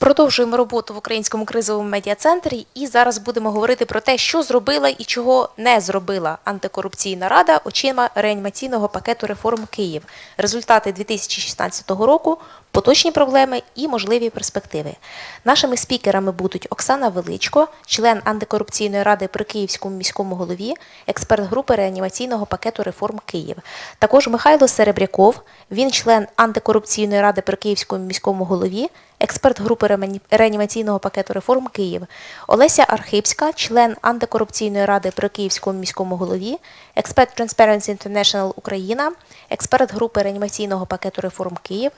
Продовжуємо роботу в українському кризовому медіа-центрі і зараз будемо говорити про те, що зробила і чого не зробила антикорупційна рада очима реанімаційного пакету реформ Київ, результати 2016 року, поточні проблеми і можливі перспективи. Нашими спікерами будуть Оксана Величко, член антикорупційної ради при Київському міському голові, експерт групи реанімаційного пакету реформ Київ. Також Михайло Серебряков, він член антикорупційної ради при Київському міському голові, експерт групи реанімаційного пакету реформ Київ, Олеся Архипська, член антикорупційної ради при Київському міському голові, експерт Transparency International Україна, експерт групи реанімаційного пакету реформ Київ.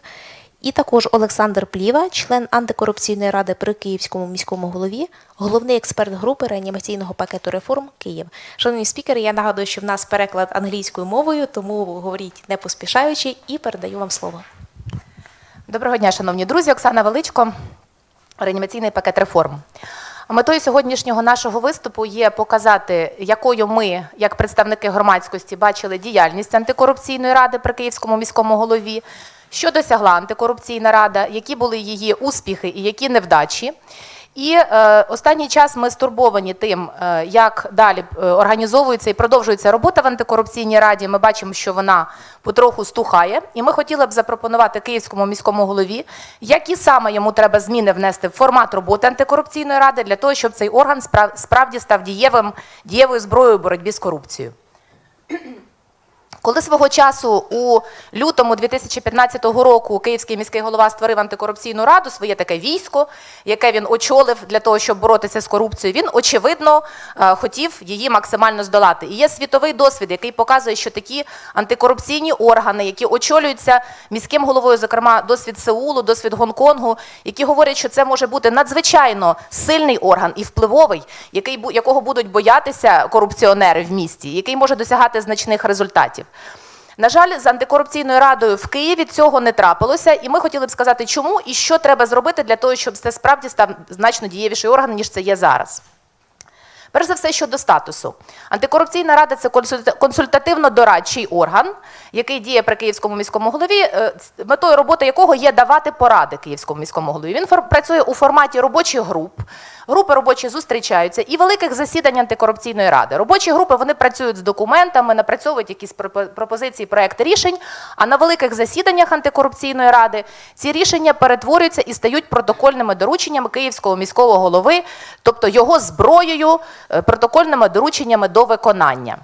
І також Олександр Пліва, член антикорупційної ради при Київському міському голові, головний експерт групи реанімаційного пакету реформ Київ. Шановні спікери, я нагадую, що в нас переклад англійською мовою, тому говоріть не поспішаючи, і передаю вам слово. Доброго дня, шановні друзі. Оксана Величко, реанімаційний пакет реформ. Метою сьогоднішнього нашого виступу є показати, якою ми, як представники громадськості, бачили діяльність антикорупційної ради при Київському міському голові, що досягла антикорупційна рада, які були її успіхи і які невдачі. І е, останній час ми стурбовані тим, е, як далі е, організовується і продовжується робота в антикорупційній раді. Ми бачимо, що вона потроху стухає. І ми хотіли б запропонувати київському міському голові, які саме йому треба зміни внести в формат роботи антикорупційної ради для того, щоб цей орган справ- справді став дієвим, дієвою зброєю боротьбі з корупцією. Коли свого часу у лютому 2015 року Київський міський голова створив антикорупційну раду, своє таке військо, яке він очолив для того, щоб боротися з корупцією, він очевидно е, хотів її максимально здолати. І є світовий досвід, який показує, що такі антикорупційні органи, які очолюються міським головою, зокрема досвід Сеулу, досвід Гонконгу, які говорять, що це може бути надзвичайно сильний орган і впливовий, який якого будуть боятися корупціонери в місті, який може досягати значних результатів. На жаль, з антикорупційною радою в Києві цього не трапилося, і ми хотіли б сказати, чому і що треба зробити для того, щоб це справді став значно дієвіший орган, ніж це є зараз. Перш за все, щодо статусу. Антикорупційна рада це консульта- консультативно-дорадчий орган, який діє при Київському міському голові, е, метою роботи якого є давати поради Київському міському голові. Він працює у форматі робочих груп. Групи робочі зустрічаються і великих засідань антикорупційної ради. Робочі групи вони працюють з документами, напрацьовують якісь пропо- пропозиції, проекти рішень. А на великих засіданнях антикорупційної ради ці рішення перетворюються і стають протокольними дорученнями Київського міського голови, тобто його зброєю, протокольними дорученнями до виконання.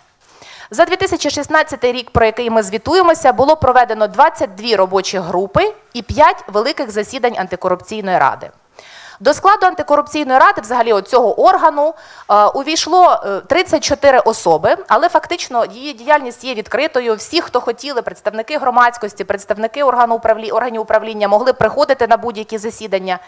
За 2016 рік, про який ми звітуємося, було проведено 22 робочі групи і 5 великих засідань антикорупційної ради. До складу антикорупційної ради, взагалі цього органу, е, увійшло е, 34 особи, але фактично її діяльність є відкритою. Всі, хто хотіли, представники громадськості, представники органу органів управління, могли приходити на будь-які засідання.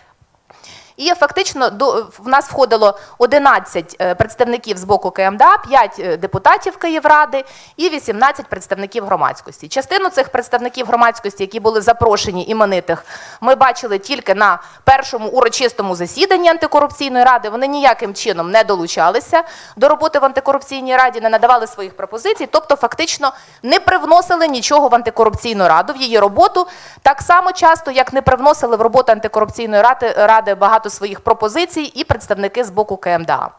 І фактично до в нас входило 11 е, представників з боку КМДА, 5 е, депутатів Київради і 18 представників громадськості. Частину цих представників громадськості, які були запрошені іменитих, ми бачили тільки на першому урочистому засіданні антикорупційної ради. Вони ніяким чином не долучалися до роботи в антикорупційній раді, не надавали своїх пропозицій, тобто фактично не привносили нічого в антикорупційну раду в її роботу, так само часто, як не привносили в роботу антикорупційної ради, ради багато своїх пропозицій і представники з боку КМДА.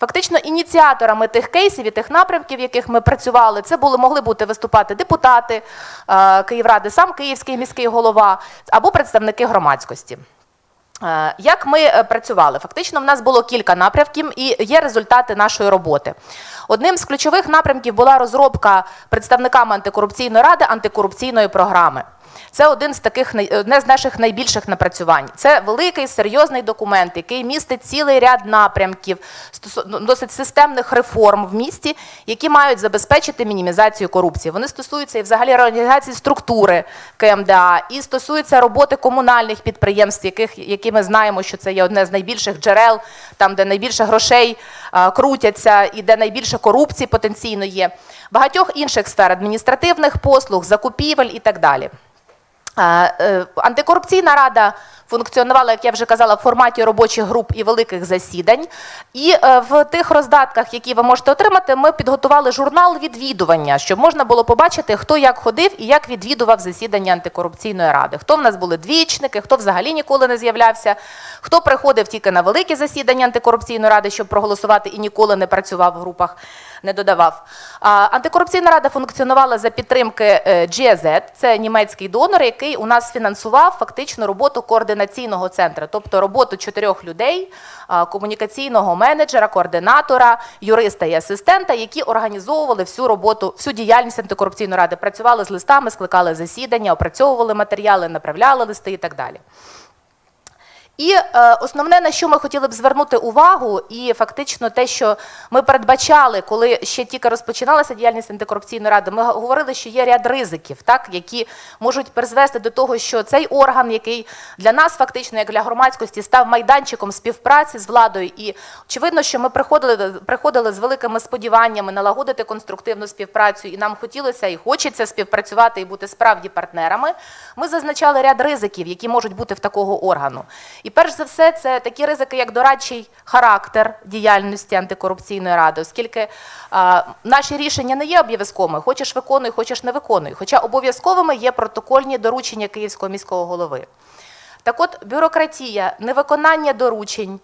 Фактично, ініціаторами тих кейсів і тих напрямків, в яких ми працювали, це були могли бути виступати депутати е, Київради, сам Київський міський голова або представники громадськості. Е, Як ми е, працювали? Фактично, в нас було кілька напрямків і є результати нашої роботи. Одним з ключових напрямків була розробка представниками антикорупційної ради антикорупційної програми. Це один з таких одне з наших найбільших напрацювань. Це великий серйозний документ, який містить цілий ряд напрямків, ну, досить системних реформ в місті, які мають забезпечити мінімізацію корупції. Вони стосуються і взагалі реорганізації структури КМДА, і стосуються роботи комунальних підприємств, яких які ми знаємо, що це є одне з найбільших джерел, там де найбільше грошей а, крутяться і де найбільше корупції потенційно є. Багатьох інших сфер адміністративних послуг, закупівель і так далі. Е, Антикорупційна рада функціонувала, як я вже казала, в форматі робочих груп і великих засідань. І е, в тих роздатках, які ви можете отримати, ми підготували журнал відвідування, щоб можна було побачити, хто як ходив і як відвідував засідання антикорупційної ради. Хто в нас були двічники, хто взагалі ніколи не з'являвся, хто приходив тільки на великі засідання антикорупційної ради, щоб проголосувати і ніколи не працював в групах не додавав. Антикорупційна рада функціонувала за підтримки е, GIZ, це німецький донор, який у нас фінансував фактично роботу координаційного центру, тобто роботу чотирьох людей, комунікаційного менеджера, координатора, юриста і асистента, які організовували всю роботу, всю діяльність антикорупційної ради, працювали з листами, скликали засідання, опрацьовували матеріали, направляли листи і так далі. І е, основне, на що ми хотіли б звернути увагу, і фактично те, що ми передбачали, коли ще тільки розпочиналася діяльність антикорупційної ради, ми говорили, що є ряд ризиків, так, які можуть призвести до того, що цей орган, який для нас фактично, як для громадськості, став майданчиком співпраці з владою. І очевидно, що ми приходили, приходили з великими сподіваннями налагодити конструктивну співпрацю, і нам хотілося і хочеться співпрацювати і бути справді партнерами. Ми зазначали ряд ризиків, які можуть бути в такого органу. І перш за все, це такі ризики, як дорадчий характер діяльності антикорупційної ради, оскільки а, наші рішення не є обов'язковими. Хочеш виконуй, хочеш не виконуй. Хоча обов'язковими є протокольні доручення Київського міського голови. Так от, бюрократія, невиконання доручень,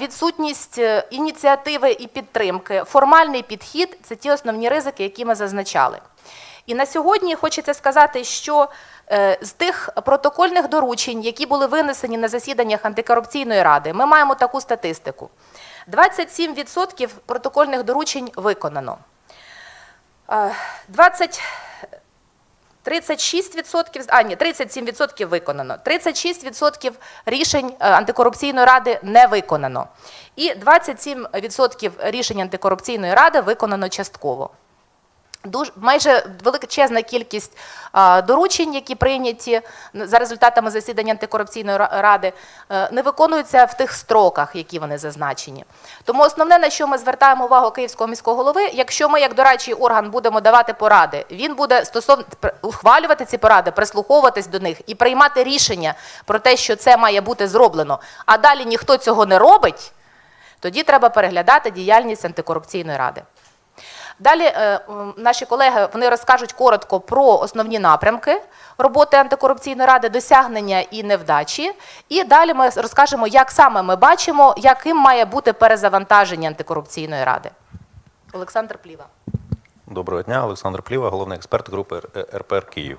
відсутність е, ініціативи і підтримки, формальний підхід це ті основні ризики, які ми зазначали. І на сьогодні хочеться сказати, що е, з тих протокольних доручень, які були винесені на засіданнях антикорупційної ради, ми маємо таку статистику: 27% протокольних доручень виконано. Е, 20 36%, а ні, 37% виконано. 36% рішень е, антикорупційної ради не виконано. І 27% рішень антикорупційної ради виконано частково. Дуже майже величезна кількість а, доручень, які прийняті за результатами засідання антикорупційної ради, е, не виконуються в тих строках, які вони зазначені. Тому основне, на що ми звертаємо увагу Київського міського голови, якщо ми як дорадчий орган будемо давати поради, він буде стосовно ухвалювати ці поради, прислуховуватись до них і приймати рішення про те, що це має бути зроблено. А далі ніхто цього не робить, тоді треба переглядати діяльність антикорупційної ради. Далі е, наші колеги вони розкажуть коротко про основні напрямки роботи антикорупційної ради, досягнення і невдачі. І далі ми розкажемо, як саме ми бачимо, яким має бути перезавантаження антикорупційної ради. Олександр Пліва. Доброго дня, Олександр Пліва, головний експерт групи РПР Київ.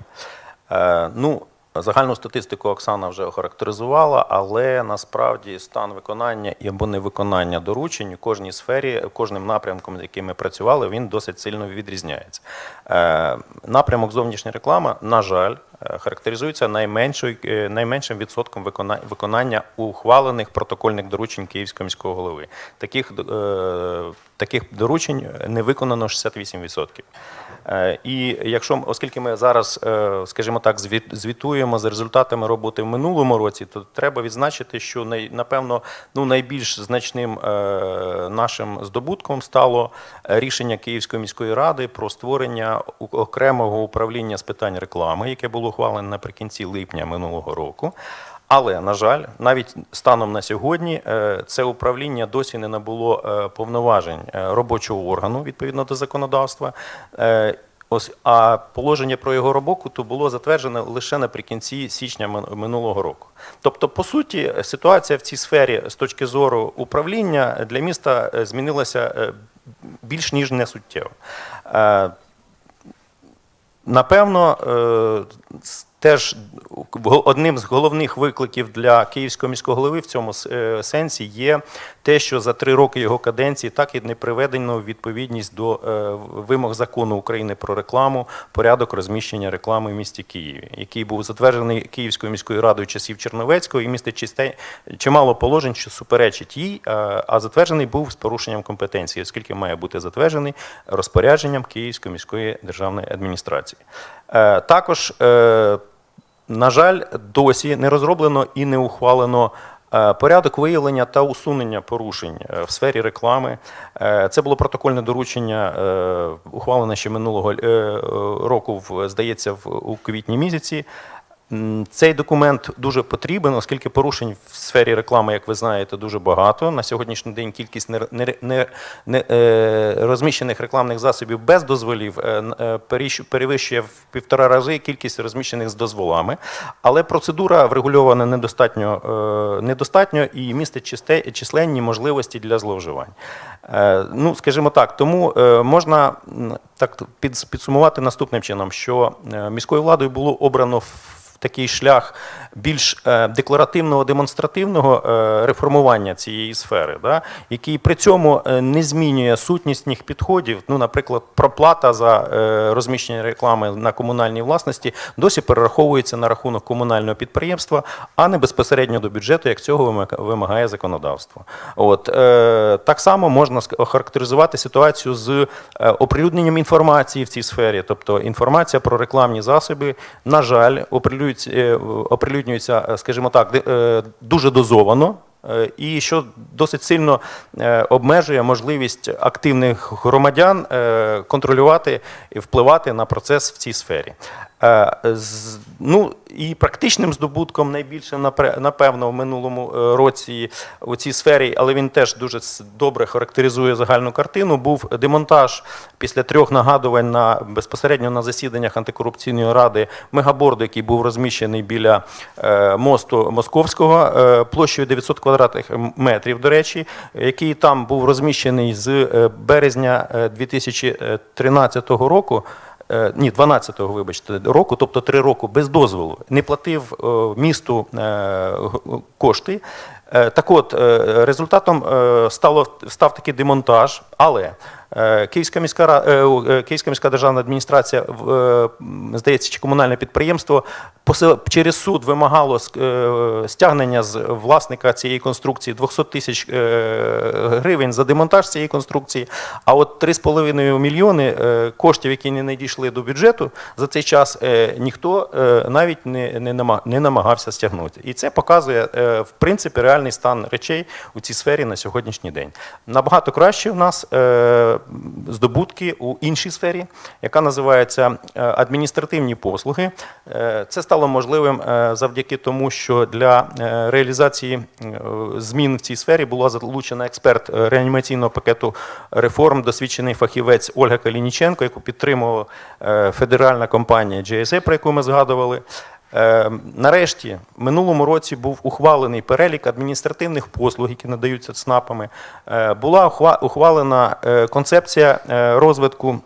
Е, ну, загальну статистику Оксана вже охарактеризувала, але насправді стан виконання і або невиконання доручень у кожній сфері, кожним напрямком, з яким ми працювали, він досить сильно відрізняється. Е, напрямок зовнішня реклама, на жаль, е, характеризується найменшою, е, найменшим відсотком викона- виконання ухвалених протокольних доручень Київського міського голови. Таких, таких доручень не виконано 68%. Е, І якщо, оскільки ми зараз, е, скажімо так, звіт- звітуємо за результатами роботи в минулому році, то треба відзначити, що напевно ну, найбільш значним е, нашим здобутком стало рішення Київської міської ради про створення окремого управління з питань реклами, яке було ухвалене наприкінці липня минулого року. Але, на жаль, навіть станом на сьогодні е, це управління досі не набуло е, повноважень е, робочого органу відповідно до законодавства. Ось, а положення про його роботу було затверджено лише наприкінці січня минулого року. Тобто, по суті, ситуація в цій сфері з точки зору управління для міста змінилася більш ніж не суттєво. Е, Напевно, теж одним з головних викликів для київського міського голови в цьому е, сенсі є те, що за три роки його каденції так і не приведено відповідність до е, вимог закону України про рекламу, порядок розміщення реклами в місті Києві, який був затверджений Київською міською радою часів Черновецького і містить чимало положень, що суперечить їй, а затверджений був з порушенням компетенції, оскільки має бути затверджений розпорядженням Київської міської державної адміністрації. Е, Також, е, на жаль, досі не розроблено і не ухвалено. е, Порядок виявлення та усунення порушень в сфері реклами. Це було протокольне доручення, ухвалене ще минулого року, здається, в- у квітні місяці. Цей документ дуже потрібен, оскільки порушень в сфері реклами, як ви знаєте, дуже багато. На сьогоднішній день кількість не, не, не, не, розміщених рекламних засобів без дозволів е, е, перевищує в півтора рази кількість розміщених з дозволами. Але процедура врегульована недостатньо, е, недостатньо і містить численні можливості для зловживань. Ну, скажімо так, тому можна так під- підсумувати наступним чином, що міською владою було обрано в такий шлях більш е, декларативного, демонстративного е, реформування цієї сфери, да, який при цьому е, не змінює сутнісних підходів. Ну, наприклад, проплата за розміщення реклами на комунальній власності досі перераховується на рахунок комунального підприємства, а не безпосередньо до бюджету, як цього вимагає законодавство. От так само можна охарактеризувати ситуацію з оприлюдненням інформації в цій сфері, тобто інформація про рекламні засоби, на жаль, оприлюднюється, е, оприлюднюється, е, скажімо так, е, дуже дозовано. І що досить сильно обмежує можливість активних громадян контролювати і впливати на процес в цій сфері. Е, Ну і практичним здобутком найбільшим напре- напевно в минулому е, році у цій сфері, але він теж дуже добре характеризує загальну картину. Був демонтаж після трьох нагадувань на безпосередньо на засіданнях антикорупційної ради мегаборду, який був розміщений біля е, мосту Московського площею 900 квадратних метрів. До речі, який там був розміщений з березня е, 2013 року. Е, Ні, 12-го, вибачте, року, тобто три роки без дозволу, не платив е, місту е, кошти. Так от, результатом стало, став такий демонтаж, але Київська міська, е, е, Київська міська державна адміністрація, е, здається, чи комунальне підприємство через суд вимагало е, стягнення з власника цієї конструкції 200 тисяч е, гривень за демонтаж цієї конструкції. А от 3,5 мільйони е, коштів, які не надійшли до бюджету, за цей час е, ніхто е, навіть не, не, нама- не намагався стягнути. І це показує, е, в принципі, реальний стан речей у цій сфері на сьогоднішній день. Набагато краще в нас е, здобутки у іншій сфері, яка називається е, адміністративні послуги. Е, Це стало можливим е, завдяки тому, що для реалізації змін в цій сфері була залучена експерт реанімаційного пакету реформ, досвідчений фахівець Ольга Калініченко, яку підтримувала федеральна компанія GSA, про яку ми згадували. Е, Нарешті, в минулому році був ухвалений перелік адміністративних послуг, які надаються ЦНАПами. Е, Була ухвалена е, концепція розвитку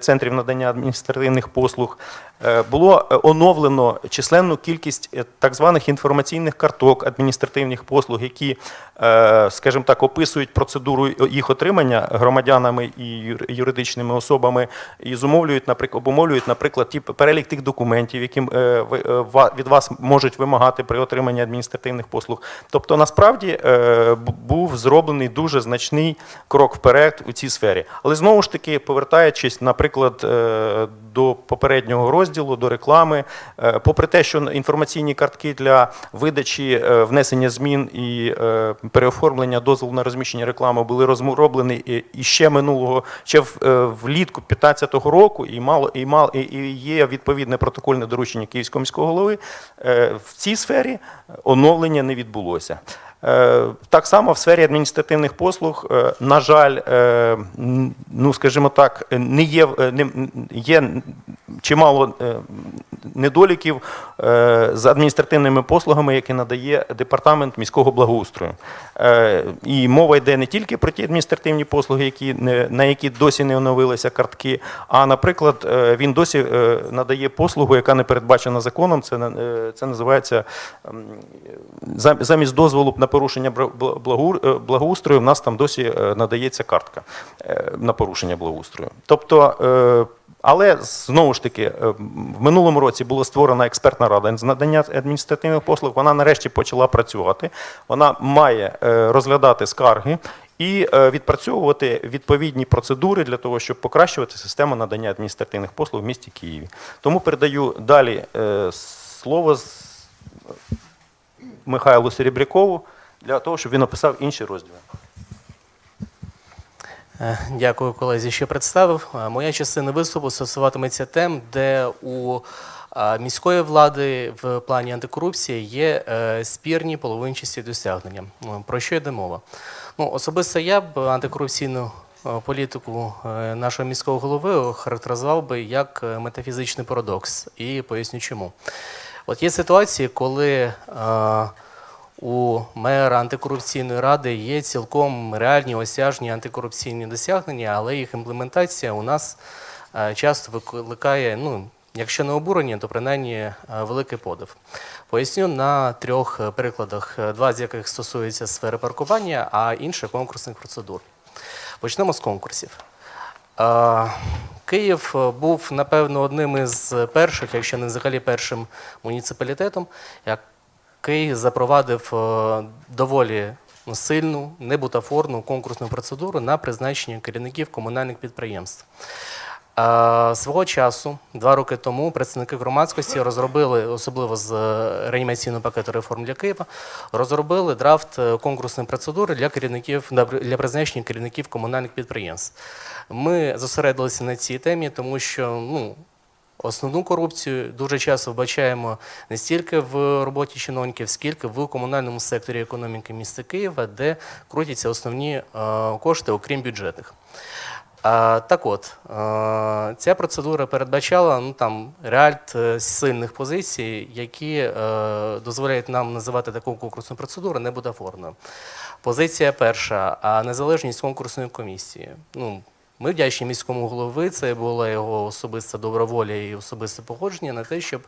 центрів надання адміністративних послуг. Е, Було е, оновлено численну кількість е, так званих інформаційних карток адміністративних послуг, які, скажімо так, описують процедуру їх отримання громадянами і юридичними особами і зумовлюють, наприклад, обумовлюють, наприклад, ті перелік тих документів, які від вас можуть вимагати при отриманні адміністративних послуг. Тобто, насправді був зроблений дуже значний крок вперед у цій сфері. Але знову ж таки, повертаючись, наприклад, до попереднього розділу, до реклами, е, попри те, що інформаційні картки для видачі е, внесення змін і е, переоформлення дозволу на розміщення реклами були розроблені і- ще минулого, ще влітку 2015 року, і мало і мало і- є відповідне протокольне доручення Київського міського голови. В цій сфері оновлення не відбулося. Е, Так само в сфері адміністративних послуг, е, на жаль, е, ну скажімо так, не є, не, є чимало недоліків з адміністративними послугами, які надає департамент міського благоустрою. І мова йде не тільки про ті адміністративні послуги, які на які досі не оновилися картки, а, наприклад, він досі надає послугу, яка не передбачена законом. Це це називається замість дозволу на порушення е, благоустрою, в нас там досі е, надається картка е, на порушення благоустрою. Тобто, але знову ж таки, в минулому році була створена експертна рада з надання адміністративних послуг. Вона нарешті почала працювати. Вона має розглядати скарги. І відпрацьовувати відповідні процедури для того, щоб покращувати систему надання адміністративних послуг в місті Києві. Тому передаю далі слово Михайлу Серебрякову для того, щоб він описав інші розділи. Е, Дякую, колезі, що представив. Е, Моя частина виступу стосуватиметься тем, де у Міської влади в плані антикорупції є е, спірні половинчасті досягнення. Про що йде мова? Ну, особисто я б антикорупційну е, політику е, нашого міського голови охарактеризував би як е, метафізичний парадокс. І поясню чому. От є ситуації, коли е, у мера антикорупційної ради є цілком реальні осяжні антикорупційні досягнення, але їх імплементація у нас е, часто викликає, ну, якщо не обурення, то принаймні е, великий подив. Поясню на трьох е, прикладах, два з яких стосуються сфери паркування, а інше конкурсних процедур. Почнемо з конкурсів. Київ був, напевно, одним із перших, якщо не взагалі першим муніципалітетом, який запровадив е, доволі ну, сильну, небутафорну конкурсну процедуру на призначення керівників комунальних підприємств. Е, Свого часу, два роки тому, представники громадськості розробили, особливо з е, реанімаційного пакету реформ для Києва, розробили драфт конкурсної процедури для керівників для призначення керівників комунальних підприємств. Ми зосередилися на цій темі, тому що ну, Основну корупцію дуже часто вбачаємо не стільки в роботі чиновників, скільки в комунальному секторі економіки міста Києва, де крутяться основні е, кошти, окрім бюджетних. Так от, е, ця процедура передбачала ну, там, ряд е, сильних позицій, які дозволяють нам називати таку конкурсну процедуру небутафорною. Позиція перша, незалежність конкурсної комісії. Ну, ми вдячні міському голови, це була його особиста доброволя і особисте погодження на те, щоб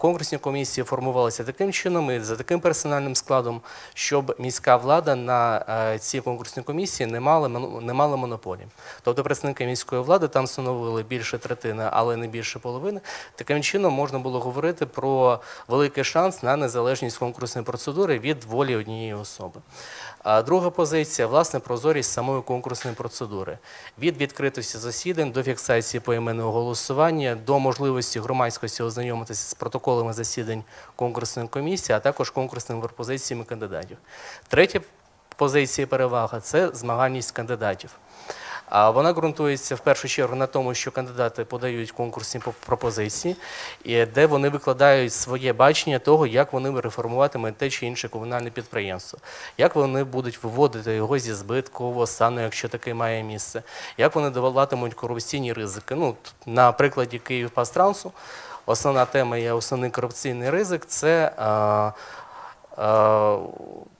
конкурсні комісії формувалися таким чином і за таким персональним складом, щоб міська влада на е, ці конкурсні комісії не мала, не мала монополії. Тобто представники міської влади там становили більше третини, але не більше половини. Таким чином можна було говорити про великий шанс на незалежність конкурсної процедури від волі однієї особи. А друга позиція власне прозорість самої конкурсної процедури від відкритості засідань до фіксації поіменного голосування, до можливості громадськості ознайомитися з протоколами засідань конкурсної комісії, а також конкурсними пропозиціями кандидатів. Третя позиція перевага це змагальність кандидатів. А вона ґрунтується в першу чергу на тому, що кандидати подають конкурсні по- пропозиції, де вони викладають своє бачення того, як вони реформуватимуть те чи інше комунальне підприємство, як вони будуть виводити його зі збиткового стану, якщо таке має місце, як вони долатимуть корупційні ризики. Ну, на прикладі Київпастрансу основна тема є основний корупційний ризик це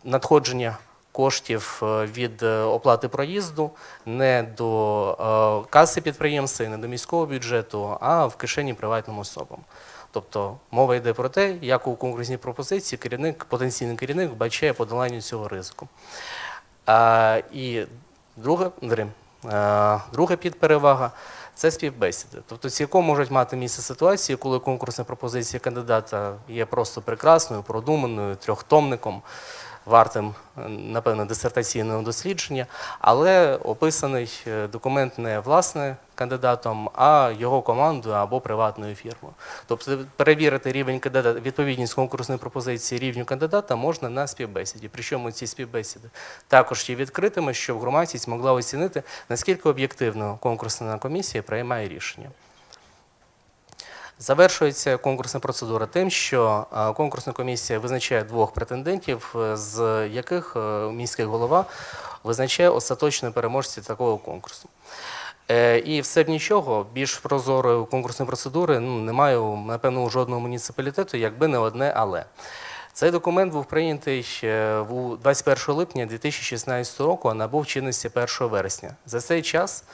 надходження коштів е, від е, оплати проїзду не до е, каси підприємства і не до міського бюджету, а в кишені приватним особам. Тобто мова йде про те, як у конкурсній пропозиції керівник, потенційний керівник вбачає подолання цього ризику. А, і друга, е, друга підперевага це співбесіди. Тобто цілком можуть мати місце ситуації, коли конкурсна пропозиція кандидата є просто прекрасною, продуманою, трьохтомником, вартим, е, напевно, дисертаційного дослідження, але описаний е, документ не власне кандидатом, а його командою або приватною фірмою. Тобто перевірити рівень кандидата, відповідність конкурсної пропозиції рівню кандидата можна на співбесіді. Причому ці співбесіди також є відкритими, щоб громадськість могла оцінити, наскільки об'єктивно конкурсна комісія приймає рішення. Завершується конкурсна процедура тим, що е, конкурсна комісія визначає двох претендентів, е, з яких е, міський голова визначає остаточного переможця такого конкурсу. І все б нічого, більш прозорої конкурсної процедури ну, немає, напевно, у жодного муніципалітету, якби не одне але. Цей документ був прийнятий е, 21 липня 2016 року, а набув чинності 1 вересня. За цей час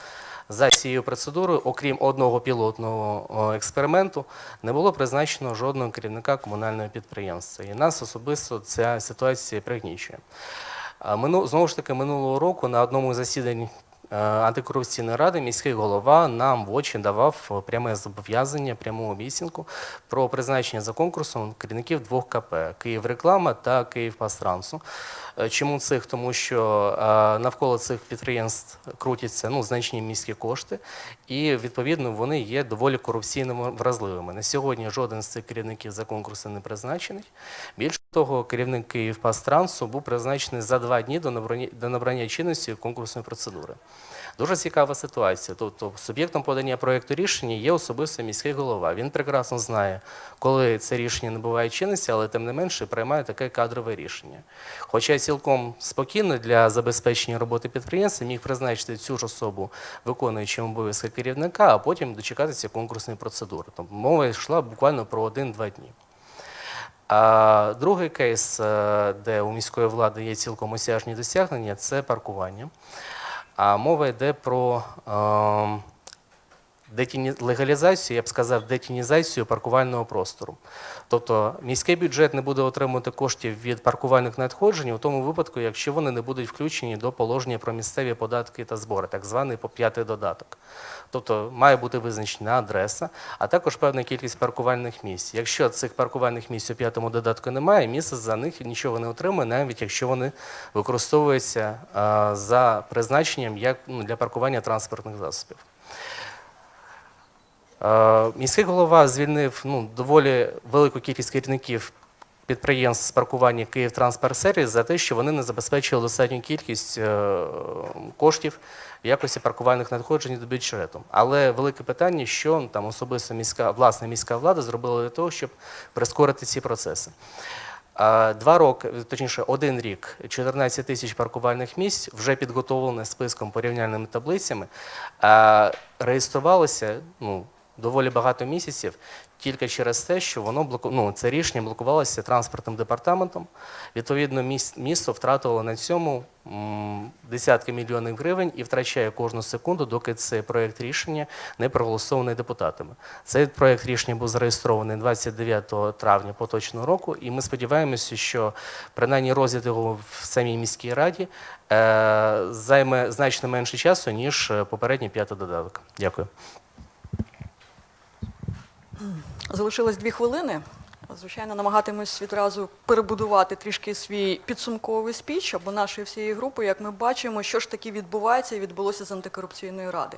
за цією процедурою, окрім одного пілотного експерименту, не було призначено жодного керівника комунального підприємства. І нас особисто ця ситуація пригнічує. Знову ж таки, минулого року на одному засідань антикорупційної ради міський голова нам в очі давав е, пряме зобов'язання, пряму обіцянку про призначення за конкурсом керівників двох КП Київреклама та Київпастрансу. Е, Чому цих? Тому що е, навколо цих підприємств крутяться ну, значні міські кошти, і відповідно вони є доволі корупційно вразливими. На сьогодні жоден з цих керівників за конкурсом не призначений. Більше того, керівник Київпастрансу був призначений за два дні до набрання чинності конкурсної процедури. Дуже цікава ситуація. Тобто суб'єктом подання проєкту рішення є особисто міський голова. Він прекрасно знає, коли це рішення набуває чинності, але тим не менше приймає таке кадрове рішення. Хоча цілком спокійно для забезпечення роботи підприємства міг призначити цю ж особу виконуючим обов'язки керівника, а потім дочекатися конкурсної процедури. Тобто мова йшла буквально про один-два дні. А другий кейс, е, де у міської влади є цілком осяжні досягнення, це паркування. А мова йде про ем, легалізацію, я б сказав, детінізацію паркувального простору. Тобто міський бюджет не буде отримувати коштів від паркувальних надходжень у тому випадку, якщо вони не будуть включені до положення про місцеві податки та збори, так званий по п'ятий додаток. Тобто має бути визначена адреса, а також певна кількість паркувальних місць. Якщо цих паркувальних місць у п'ятому додатку немає, місце за них нічого не отримує, навіть якщо вони використовуються за призначенням як ну, для паркування транспортних засобів. Е, Міський голова звільнив ну, доволі велику кількість керівників підприємств з паркування Київ Сервіс за те, що вони не забезпечили достатню кількість е, коштів якості паркувальних надходжень до бюджету. Але велике питання, що там особисто міська власне міська влада зробила для того, щоб прискорити ці процеси. Два роки, точніше, один рік, 14 тисяч паркувальних місць вже підготовлені списком порівняльними таблицями, реєструвалося ну, доволі багато місяців тільки через те, що воно ну, це рішення блокувалося транспортним департаментом. Відповідно, міс- місто втратило на цьому десятки мільйонів гривень і втрачає кожну секунду, доки цей проєкт рішення не проголосований депутатами. Цей проєкт рішення був зареєстрований 29 травня поточного року, і ми сподіваємося, що принаймні розгляд його в самій міській раді е, займе значно менше часу, ніж е, попередній п'ятий додаток. Дякую. Залишилось дві хвилини. Звичайно, намагатимусь відразу перебудувати трішки свій підсумковий спіч або нашої всієї групи, як ми бачимо, що ж таки відбувається і відбулося з антикорупційної ради.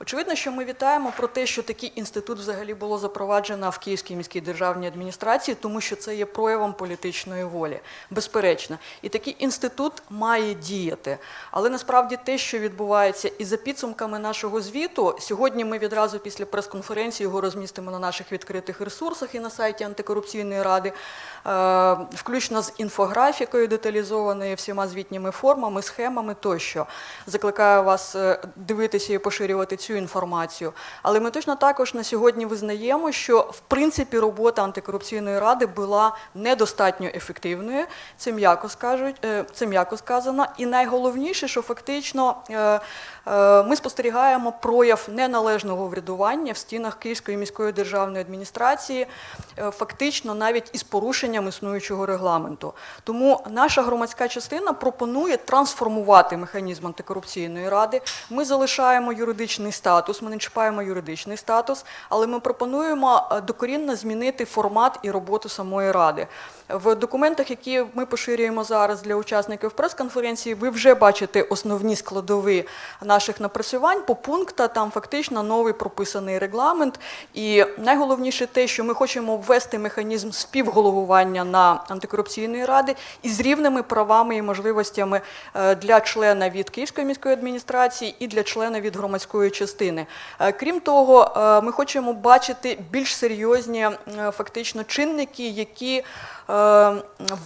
Очевидно, що ми вітаємо про те, що такий інститут взагалі було запроваджено в Київській міській державній адміністрації, тому що це є проявом політичної волі, безперечно. І такий інститут має діяти. Але насправді те, що відбувається, і за підсумками нашого звіту, сьогодні ми відразу після прес-конференції його розмістимо на наших відкритих ресурсах і на сайті антикорупційної ради, е, включно з інфографікою деталізованою всіма звітніми формами, схемами тощо. Закликаю вас е, дивитися і поширювати цю інформацію. Але ми точно також на сьогодні визнаємо, що в принципі робота антикорупційної ради була недостатньо ефективною. Це м'яко скажуть, е, це м'яко сказано. І найголовніше, що фактично е, ми спостерігаємо прояв неналежного врядування в стінах Київської міської державної адміністрації, е, фактично навіть із порушенням існуючого регламенту. Тому наша громадська частина пропонує трансформувати механізм антикорупційної ради. Ми залишаємо юридичний статус, ми не чіпаємо юридичний статус, але ми пропонуємо е, докорінно змінити формат і роботу самої ради. В документах, які ми поширюємо зараз для учасників прес-конференції, ви вже бачите основні складові наших напрацювань по пунктах. Там фактично новий прописаний регламент. І найголовніше те, що ми хочемо ввести механізм співголовування на антикорупційної ради із рівними правами і можливостями е, для члена від Київської міської адміністрації і для члена від громадської частини. Е, Крім того, е, ми хочемо бачити більш серйозні фактично чинники, які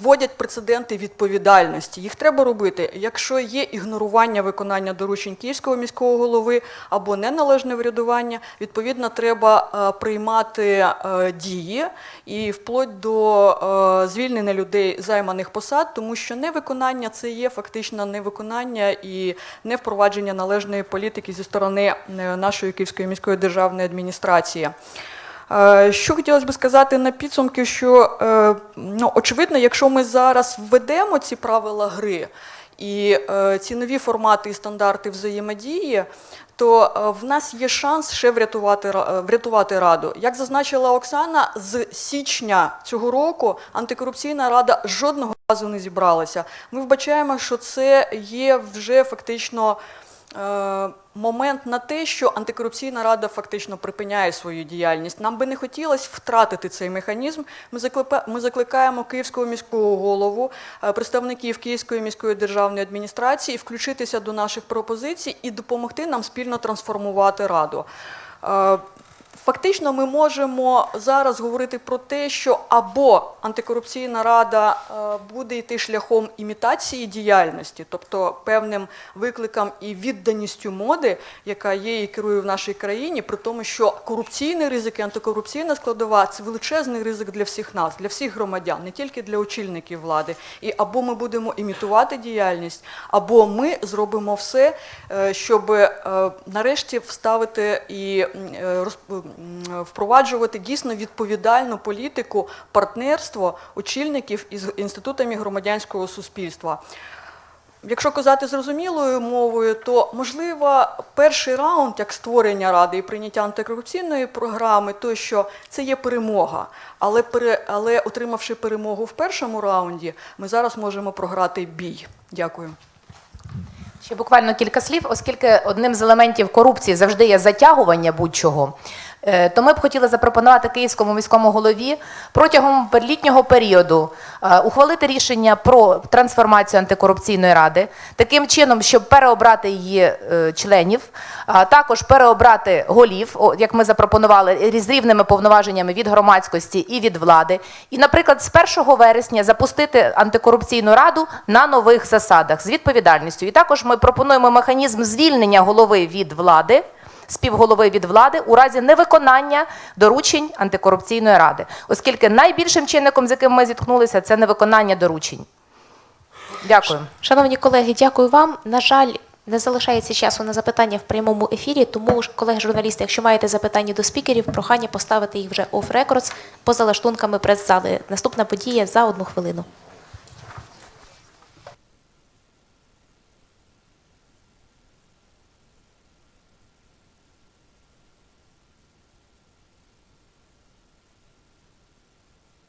вводять прецеденти відповідальності. Їх треба робити, якщо є ігнорування виконання доручень Київського міського голови або неналежне врядування, відповідно, треба е, приймати е, дії і вплоть до е, звільнення людей займаних посад, тому що невиконання це є фактично невиконання і не впровадження належної політики зі сторони е, нашої Київської міської державної адміністрації. Е, Що хотілося б сказати на підсумки, що е, ну, очевидно, якщо ми зараз введемо ці правила гри і е, ці нові формати і стандарти взаємодії, то в нас є шанс ще врятувати, врятувати раду. Як зазначила Оксана, з січня цього року антикорупційна рада жодного разу не зібралася. Ми вбачаємо, що це є вже фактично момент на те, що антикорупційна рада фактично припиняє свою діяльність. Нам би не хотілося втратити цей механізм. Ми, закликаємо Київського міського голову, е, представників Київської міської державної адміністрації включитися до наших пропозицій і допомогти нам спільно трансформувати раду. Фактично, ми можемо зараз говорити про те, що або антикорупційна рада е, буде йти шляхом імітації діяльності, тобто певним викликам і відданістю моди, яка є і керує в нашій країні, при тому, що корупційний ризик і антикорупційна складова це величезний ризик для всіх нас, для всіх громадян, не тільки для очільників влади. І або ми будемо імітувати діяльність, або ми зробимо все, е, щоб е, нарешті вставити і м, розп- м, впроваджувати дійсно відповідальну політику партнерство очільників із інститутами громадянського суспільства. Якщо казати зрозумілою мовою, то можливо перший раунд, як створення ради і прийняття антикорупційної програми, то що це є перемога. Але але отримавши перемогу в першому раунді, ми зараз можемо програти бій. Дякую. Ще буквально кілька слів, оскільки одним з елементів корупції завжди є затягування будь-чого. Е, То ми б хотіли запропонувати київському міському голові протягом літнього періоду е, ухвалити рішення про трансформацію антикорупційної ради таким чином, щоб переобрати її е, членів, а також переобрати голів, як ми запропонували, з рівними повноваженнями від громадськості і від влади. І, наприклад, з 1 вересня запустити антикорупційну раду на нових засадах з відповідальністю. І також ми пропонуємо механізм звільнення голови від влади. Співголови від влади у разі невиконання доручень антикорупційної ради, оскільки найбільшим чинником, з яким ми зіткнулися, це невиконання доручень. Дякую. Шановні колеги, дякую вам. На жаль, не залишається часу на запитання в прямому ефірі, тому, ж, колеги журналісти, якщо маєте запитання до спікерів, прохання поставити їх вже оф рекордс поза лаштунками прес-зали. Наступна подія за одну хвилину.